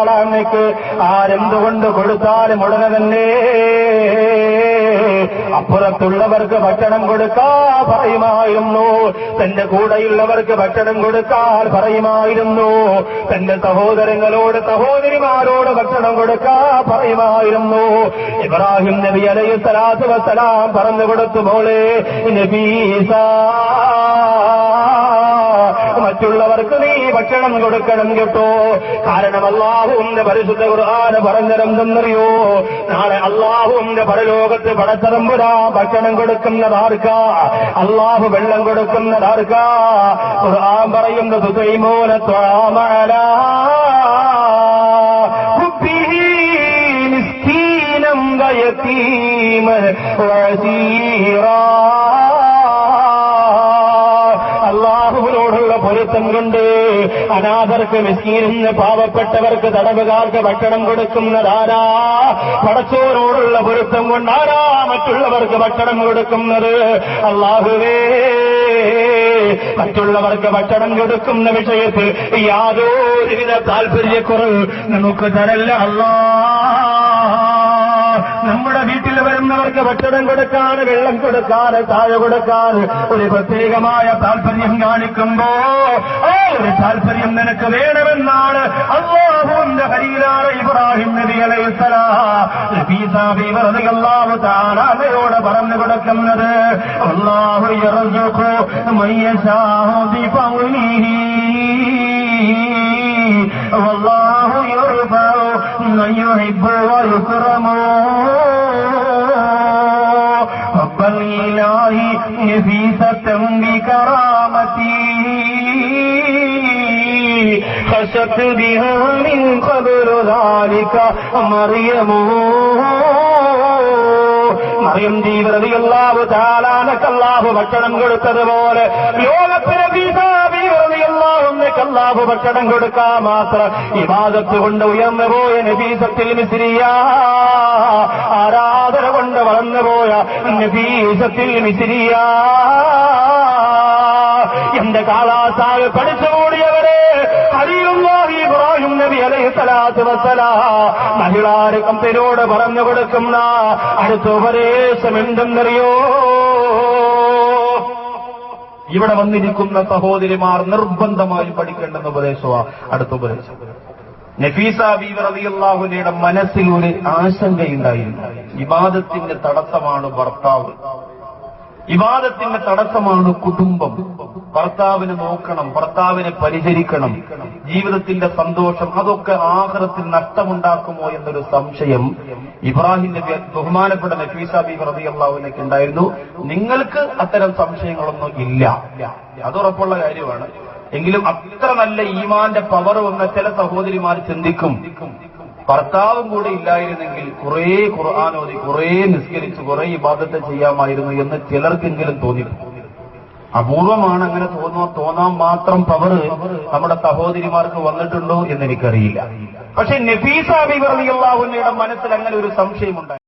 ാളാന്നേക്ക് ആരെന്തുകൊണ്ട് കൊടുത്താലും ഉടനെ തന്നെ അപ്പുറത്തുള്ളവർക്ക് ഭക്ഷണം കൊടുക്കാ പറയുമായിരുന്നു. തന്റെ കൂടെയുള്ളവർക്ക് ഭക്ഷണം കൊടുക്കാൻ പറയുമായിരുന്നു. തന്റെ സഹോദരങ്ങളോട് സഹോദരിമാരോട് ഭക്ഷണം കൊടുക്കാ പറയുമായിരുന്നു. ഇബ്രാഹിം നബി അലൈഹി സ്വലാത്തു വസ്സലാം പറഞ്ഞു കൊടുത്തു മോളെ നബീസാ മറ്റുള്ളവർക്ക് നീ ഭക്ഷണം കൊടുക്കണം കേട്ടോ. കാരണം അള്ളാഹുവിന്റെ പരിശുദ്ധ ഖുർആന് പറഞ്ഞതെന്തെന്നറിയോ? നാളെ അള്ളാഹുവിന്റെ പരലോകത്ത് പടച്ചതമ്പുരാ ഭക്ഷണം കൊടുക്കുന്നതാർക്ക? അള്ളാഹു വെള്ളം കൊടുക്കുന്നതാർക്കാ? ഖുർആൻ പറയുന്നത് സുതൈമോന മിസ്കീനം വയതീമൻ വസീറാ പൊരുത്തം കൊണ്ട് അനാഥർക്ക് മിസ്കീനിന്ന് പാവപ്പെട്ടവർക്ക് തടവുകാർക്ക് ഭക്ഷണം കൊടുക്കുന്നതാരാ? പടച്ചോരോടുള്ള പൊരുത്തം കൊണ്ടാരാ മറ്റുള്ളവർക്ക് ഭക്ഷണം കൊടുക്കുന്നത്? അള്ളാഹുവേ മറ്റുള്ളവർക്ക് ഭക്ഷണം കൊടുക്കുന്ന വിഷയത്തിൽ യാതൊരുവിധ താല്പര്യക്കുറവ് നമുക്ക് തരല്ല അല്ലാ നമ്മുടെ വീട്ടിൽ വരുന്നവർക്ക് ഭക്ഷണം കൊടുക്കാൻ വെള്ളം കൊടുക്കാൻ താഴെ കൊടുക്കാൻ ഒരു പ്രത്യേകമായ താല്പര്യം കാണിക്കുമ്പോ ആ ഒരു താല്പര്യം നിനക്ക് വേണമെന്നാണ് അള്ളാഹുവിന്റെ ഹരിയിലാണ് ഇബ്രാഹിം നബി അലൈഹിസ്ലാഹു താരാമയോട് പറഞ്ഞു കൊടുക്കുന്നത് അള്ളാഹു من يحب ويكرم حب الإله نفيسة بكرامتي خشت بها من قبل ذلك مريم മറിയം ജീവരതിയല്ലാവ് താലാനക്കല്ലാഹു ഭക്ഷണം കൊടുത്തതുപോലെ ലോകത്തിന് അല്ലാഹു ഭക്ഷണം കൊടുക്കാ മാത്രം. ഇബാദത്ത് കൊണ്ട് ഉയർന്നു പോയ നബീസത്തിൽ മിസിരിയ. ആരാധന കൊണ്ട് വളർന്നു പോയ നബീസത്തിൽ മിസിരിയ. എന്റെ കാലാസാവ് പഠിച്ചുകൂടിയവരെ ഹരിയുള്ളാഹി ഇബ്രാഹിം നബി അലൈഹി പറഞ്ഞു കൊടുക്കുന്ന അടുത്ത ഉപദേശം എന്തെന്നറിയോ? ഇവിടെ വന്നിരിക്കുന്ന സഹോദരിമാർ നിർബന്ധമായും പഠിക്കേണ്ടെന്ന ഉപദേശമാണ് അടുത്ത ഉപദേശം. നഫീസ ബീവി റളിയല്ലാഹുവിന്റെ മനസ്സിൽ ഒരു ആശങ്കയുണ്ടായിരുന്നു. വിവാദത്തിന്റെ തടസ്സമാണ് ഭർത്താവ്. വിവാദത്തിന്റെ തടസ്സമാണ് കുടുംബം. ഭർത്താവിനെ നോക്കണം ഭർത്താവിനെ പരിചരിക്കണം ജീവിതത്തിന്റെ സന്തോഷം അതൊക്കെ ആഹാരത്തിൽ നഷ്ടമുണ്ടാക്കുമോ എന്നൊരു സംശയം ഇബ്രാഹിം നബി ബഹുമാനപ്പെട്ട നഫീസ ബീബി അള്ളാഹുവിനൊക്കെ ഉണ്ടായിരുന്നു. നിങ്ങൾക്ക് അത്തരം സംശയങ്ങളൊന്നും ഇല്ല. അത് ഉറപ്പുള്ള കാര്യമാണ്. എങ്കിലും അത്ര നല്ല ഈമാന്റെ പവർ വന്ന ചില സഹോദരിമാർ ചിന്തിക്കും ഭർത്താവും കൂടെ ഇല്ലായിരുന്നെങ്കിൽ കുറേ ഖുർആാനോദി കുറേ നിസ്കരിച്ച് കുറേ ഇബാദത്തെ ചെയ്യാമായിരുന്നു എന്ന് ചിലർക്കെങ്കിലും തോന്നി അപൂർവമാണ് അങ്ങനെ തോന്നുക തോന്നാൻ മാത്രം പവർ നമ്മുടെ സഹോദരിമാർക്ക് വന്നിട്ടുണ്ടോ എന്ന് എനിക്കറിയില്ല. പക്ഷെ നഫീസ ബിബറിയുള്ള മനസ്സിൽ അങ്ങനെ ഒരു സംശയമുണ്ടായി.